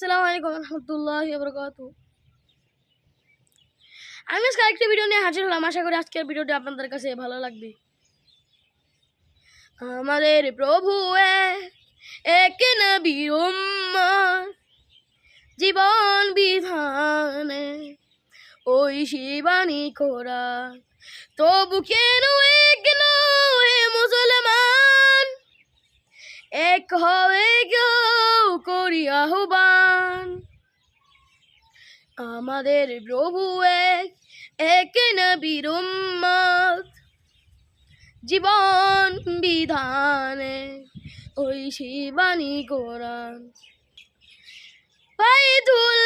আসসালামু আলাইকুম রহমতুল্লাহ বরকাত আমি আজকে আরেকটি ভিডিও নিয়ে হাজির হলাম। আশা করি আজকের ভিডিওটি আপনাদের কাছে ভালো লাগবে। আমাদের প্রভু এক, জীবন বিধানে ওই শিবানী করা তবু কেন এক মুসলমান? এক হয়ে গেও করি আহ্বান। আমাদের প্রভু এক এক নবীর জীবন বিধানে ওই শিবানী কোরআন। বাইতুল্লাহ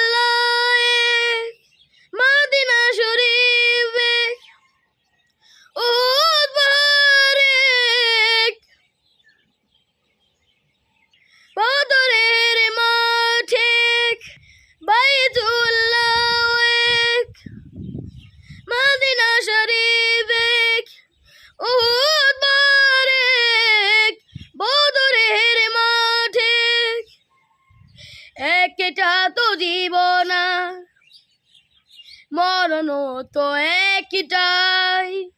তো জীবনা। মরণ তো একটাই।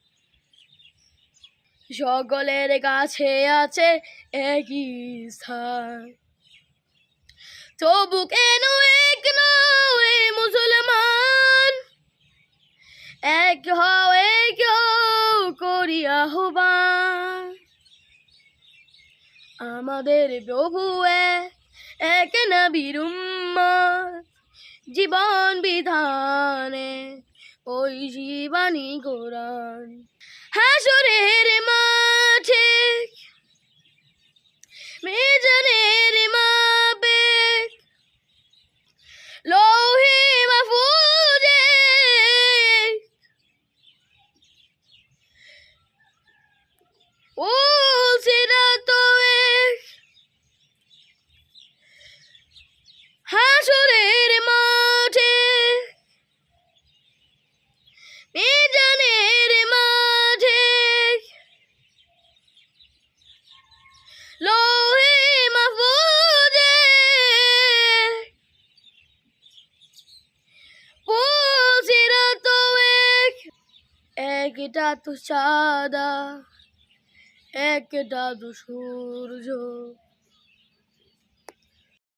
সকলের কাছে আছে একই স্থান। তবু কেন এক নয় মুসলমান? এক হও এক হও করি আহ্বান। আমাদের প্রভু এক এক নবীর জীবন বিধানে ওই জীবানী কোরআন হাসরের মাঠে মেজানের মাপে লৌহে মাহফুজে ও সিরাত এক হাসরের মাঠে মিজানের মাঝে লোহে মাহফুজে বলছিরা তো এক একটা তো সাদা একটা তো সূর্য।